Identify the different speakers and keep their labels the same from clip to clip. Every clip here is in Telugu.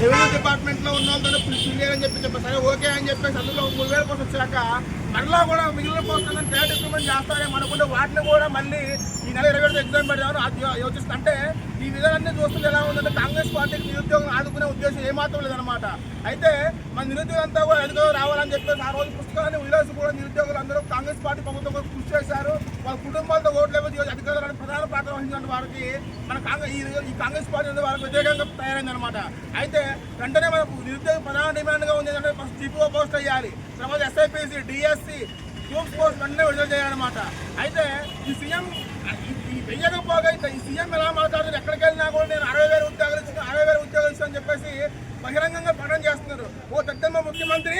Speaker 1: రెవెన్యూ డిపార్ట్మెంట్లో ఉన్న వాళ్ళతో ఫిల్ చెప్పి చెప్పారు సరే ఓకే అని చెప్పేసి అందులో మూడు వేల పోస్ట్ వచ్చాక మరలా కూడా మిగిలిన పోస్టులను ట్రేడ్ ఇంప్రూవ్మెంట్ చేస్తారేమో అనుకుంటే వాటిని కూడా మళ్ళీ ఈ నెల ఇరవై ఏడు ఎగ్జామ్ పెడదామని అది యోచిస్తుంది అంటే ఈ విధానాన్ని చూస్తుంటే ఎలా ఉందంటే కాంగ్రెస్ పార్టీకి నిరుద్యోగం ఆదుకునే ఉద్దేశం ఏమాత్రం లేదనమాట అయితే మన నిరుద్యోగంతా కూడా ఎదుగు రావాలని చెప్పేసి ఆ రోజు పుస్తకాన్ని ఉల్లాసి కూడా నిరుద్యోగులు అందరూ కాంగ్రెస్ పార్టీ ప్రభుత్వం కూడా కృషి చేశారు. వాళ్ళ కుటుంబాలతో ఓట్లు ఇవ్వదు అధికారులను ప్రధాన పాత్ర వహించిన వారికి మన కాంగ్రెస్ ఈ- కాంగ్రెస్ పార్టీ వారికి వాళ్ళకి వ్యతిరేకంగా తయారైంది అయితే వెంటనే మనకు నిరుద్యోగ ప్రధాన డిమాండ్గా ఉంది. ఏంటంటే ఫస్ట్ జీపీఓ పోస్ట్ అయ్యాలి. తర్వాత ఎస్ఐపిసి డిఎస్సి గ్రూప్ పోస్ట్ వెంటనే విడుదల చేయాలన్నమాట. అయితే ఈ సీఎం ఈ వెయ్యకపోగా ఈ సీఎం ఎలా మాట్లాడుతున్నారు? ఎక్కడికి వెళ్ళినా కూడా నేను అరవై వేల ఉద్యోగాలు ఇచ్చిన అరవై వేల ఉద్యోగాలు ఇచ్చిన అని చెప్పేసి బహిరంగంగా ప్రకటన చేస్తున్నారు. ఓ పెద్దమ్మ ముఖ్యమంత్రి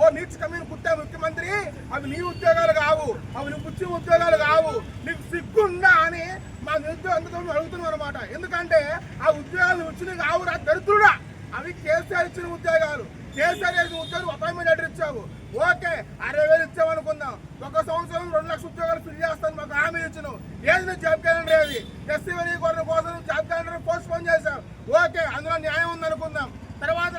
Speaker 1: ఓ నీట్స్ కమిషన్ కుట్టే ముఖ్యమంత్రి అవి నీ ఉద్యోగాలు కావు. అవి నువ్వు పుచ్చిన ఉద్యోగాలు కావు. నీకు సిగ్గుందా అని మా నిరుద్యోగ అందుకని అడుగుతున్నాం అనమాట ఎందుకంటే ఆ ఉద్యోగాలు వచ్చిన కావురా దరిద్రుడా. అవి కేసీఆర్ ఇచ్చిన ఉద్యోగాలు. కేసీఆర్ ఇచ్చిన ఉద్యోగులు అపాయింట్మెంట్ లెటర్ ఇచ్చావు. ఓకే అరవై వేలు ఇచ్చామనుకుందాం ఒక సంవత్సరం రెండు లక్షల ఉద్యోగాలు ఫిల్ చేస్తాను మాకు హామీ ఇచ్చిన. ఏది నువ్వు జాబ్ క్యాలెండర్ ఏది? ఎస్సీ వర్గీకరణ కోసం జాబ్ క్యాలెండర్ పోస్ట్ పోన్ చేశావు. ఓకే అందులో న్యాయం ఉందనుకుందాం. తర్వాత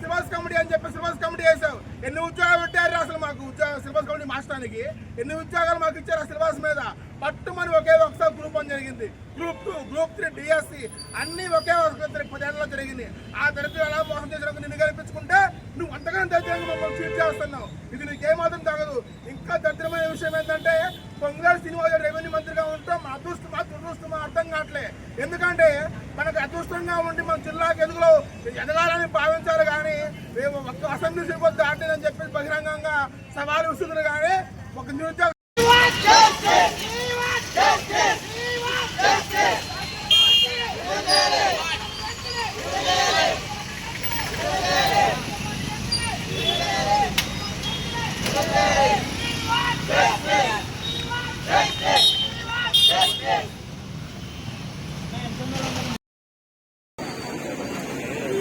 Speaker 1: సిలబస్ కమిటీ అని చెప్పి సిలబస్ కమిటీ వేసావు ఎన్ని ఉద్యోగాలు పెట్టారు అసలు మాకు? ఉద్యోగ సిలబస్ కమిటీ మార్చడానికి ఎన్ని ఉద్యోగాలు మాకు ఇచ్చారు ఆ సిలబస్ మీద? పట్టుమని ఒకే ఒకసారి గ్రూప్ అని జరిగింది. Group two group three DSC అన్ని ఒకే ఒకసారి పదేళ్ళలో జరిగింది. ఆ దరిద్రం ఎలా మోసం చేసినప్పుడు నిన్ను గెలిపించుకుంటే నువ్వు అంతగానో దరిద్రంగా మమ్మల్ని చీట్ చేస్తున్నావు ఇది నీకు ఏమాత్రం తగదు. ఇంకా దరిద్రమైన విషయం ఏంటంటే పొంగల్ శ్రీనివాస రెవెన్యూ మంత్రిగా ఉంటాం మా అదృష్టం అర్థం కావట్లే. ఎందుకంటే మనకు అదృష్టంగా ఉండి మన జిల్లాకి ఎదుగులో ఎదగాలని భావించారు కానీ మేము ఒక్క అసెంబ్లీ సీట్ దాటిదని చెప్పి బహిరంగంగా సవాలు విసురులు కానీ ఒక నిరుద్యోగ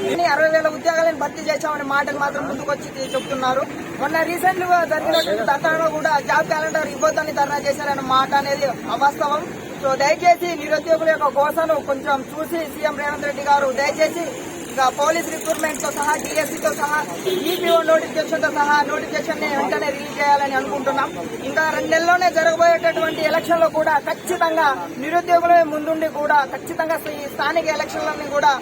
Speaker 2: ఇన్ని అరవై వేల ఉద్యోగాలను భర్తీ చేశామనే మాటలు మాత్రం ముందుకొచ్చి చెప్తున్నారు. మొన్న రీసెంట్గా జరిగినటువంటి ధర్నాలో కూడా జాబ్ క్యాలెండర్ ఇవ్వద్దని ధర్నా చేశారనే మాట అనేది అవాస్తవం. సో దయచేసి నిరుద్యోగుల యొక్క గోసను కొంచెం చూసి సీఎం రేవంత్ రెడ్డి గారు దయచేసి ఇంకా పోలీస్ రిక్రూట్మెంట్తో సహా డిఎస్సీతో సహా ఈపీఓ నోటిఫికేషన్తో సహా నోటిఫికేషన్ని వెంటనే రిలీజ్ చేయాలని అనుకుంటున్నాం. ఇంకా రెండు నెలల్లోనే జరగబోయేటటువంటి ఎలక్షన్లో కూడా ఖచ్చితంగా నిరుద్యోగులే ముందుండి కూడా ఖచ్చితంగా ఈ స్థానిక ఎలక్షన్లని కూడా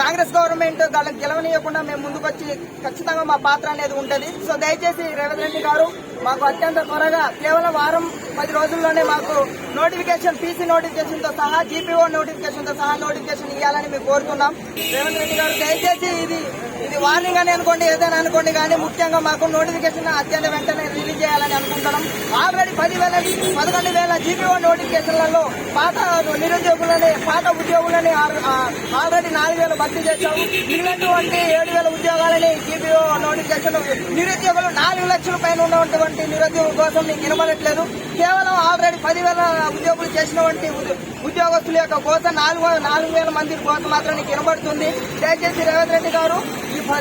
Speaker 2: కాంగ్రెస్ గవర్నమెంట్ వాళ్ళకి గెలవనీయకుండా మేము ముందుకొచ్చి ఖచ్చితంగా మా పాత్ర అనేది ఉంటుంది. సో దయచేసి రేవంత్ రెడ్డి గారు మాకు అత్యంత త్వరగా కేవలం వారం పది రోజుల్లోనే మాకు నోటిఫికేషన్ పీసీ నోటిఫికేషన్తో సహా జీపీఓ నోటిఫికేషన్తో సహా నోటిఫికేషన్ ఇవ్వాలని మేము కోరుతున్నాం. రేవంత్ రెడ్డి గారు దయచేసి ఇది ఇది వార్నింగ్ అని అనుకోండి ఏదైనా అనుకోండి కానీ ముఖ్యంగా మాకు నోటిఫికేషన్ అత్యంత వెంటనే రిలీజ్ చేయాలని అనుకుంటున్నాం. ఆల్రెడీ పదివేల పదకొండు వేల జీపీఓ నోటిఫికేషన్లలో పాత నిరుద్యోగులని పాత ఉద్యోగులని ఆల్రెడీ నాలుగు వేలు భర్తీ చేశాము. మిగిలినటువంటి ఏడు వేల ఉద్యోగాలని జీపీఓ నోటిఫికేషన్ నిరుద్యోగులు నాలుగు లక్షల పైన ఉన్నటువంటి నిరుద్యోగుల కోసం నీకు వినబడట్లేదు. కేవలం ఆల్రెడీ పదివేల ఉద్యోగులు చేసినటువంటి ఉద్యోగస్తుల యొక్క కోసం నాలుగు నాలుగు వేల మంది కోత మాత్రం నీకు వినబడుతుంది. దయచేసి రేవంత్ రెడ్డి గారు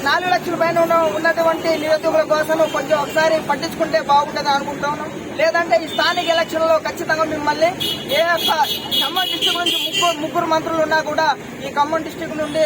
Speaker 2: నాలుగు లక్షల పైన ఉన్న ఉన్నటువంటి నిరుద్యోగుల కోసం కొంచెం ఒకసారి పట్టించుకుంటే బాగుంటుంది అనుకుంటాను లేదంటే ఈ స్థానిక ఎలక్షన్లో ఖచ్చితంగా మిమ్మల్ని ఏ యొక్క ఖమ్మం డిస్టిక్ నుంచి ముగ్గురు ముగ్గురు మంత్రులు ఉన్నా కూడా ఈ ఖమ్మం డిస్టిక్ నుండి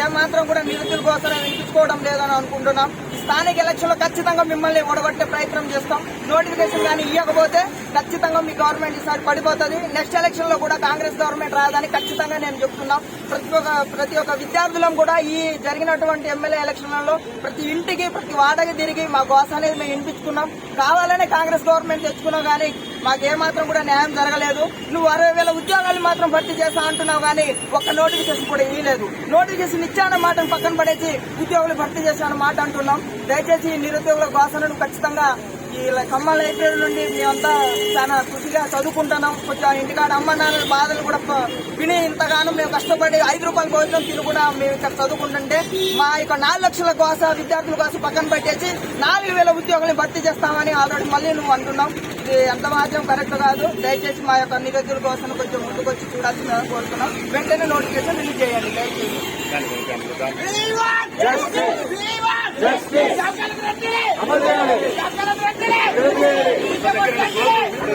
Speaker 2: ఏ మాత్రం కూడా నిరుద్యోగుల కోసం వినిపించుకోవడం లేదని అనుకుంటున్నాం. స్థానిక ఎలక్షన్లో ఖచ్చితంగా మిమ్మల్ని ఓడగొట్టే ప్రయత్నం చేస్తాం. నోటిఫికేషన్ కానీ ఇవ్వకపోతే ఖచ్చితంగా మీ గవర్నమెంట్ ఈసారి పడిపోతుంది. నెక్స్ట్ ఎలక్షన్లో కూడా కాంగ్రెస్ గవర్నమెంట్ రాదని ఖచ్చితంగా నేను చెప్తున్నాం. ప్రతి ఒక్క ప్రతి ఒక్క విద్యార్థులం కూడా ఈ జరిగినటువంటి ఎమ్మెల్యే ఎలక్షన్లలో ప్రతి ఇంటికి ప్రతి వాడకి తిరిగి మా గోస అనేది మేము వినిపించుకున్నాం. కావాలనే కాంగ్రెస్ గవర్నమెంట్ తెచ్చుకున్నాం కానీ మాకు ఏమాత్రం కూడా న్యాయం జరగలేదు. నువ్వు అరవై వేల ఉద్యోగాలు మాత్రం భర్తీ చేస్తా అంటున్నావు కానీ ఒక్క నోటిఫికేషన్ కూడా ఇవ్వలేదు నోటిఫికేషన్ ఇచ్చాన మాటను పక్కన పడేసి ఉద్యోగులు భర్తీ చేశాన మాట అంటున్నాం. దయచేసి నిరుద్యోగుల గోసను ఖచ్చితంగా ఈ ఖమ్మం లైబ్రరీ నుండి మేమంతా చాలా కృషిగా చదువుకుంటున్నాం. కొంచెం ఇంటికాడ అమ్మ నాన్నల బాధలు కూడా విని ఇంతగానో మేము కష్టపడి ఐదు రూపాయల భోజనం తిని కూడా మేము ఇక్కడ చదువుకుంటుంటే మా యొక్క నాలుగు లక్షల కోసం విద్యార్థుల కోసం పక్కన పెట్టేసి నాలుగు వేల ఉద్యోగులను భర్తీ చేస్తామని ఆల్రెడీ మళ్ళీ నువ్వు అంటున్నావు. ఇది ఎంత మాత్రం కరెక్ట్ కాదు. దయచేసి మా యొక్క నిరుద్యోగుల కోసం కొంచెం ముందుకొచ్చి చూడాల్సిందిగా కోరుతున్నాం. వెంటనే నోటిఫికేషన్ రిలీజ్ చేయండి. దయచేసి.
Speaker 1: Justice!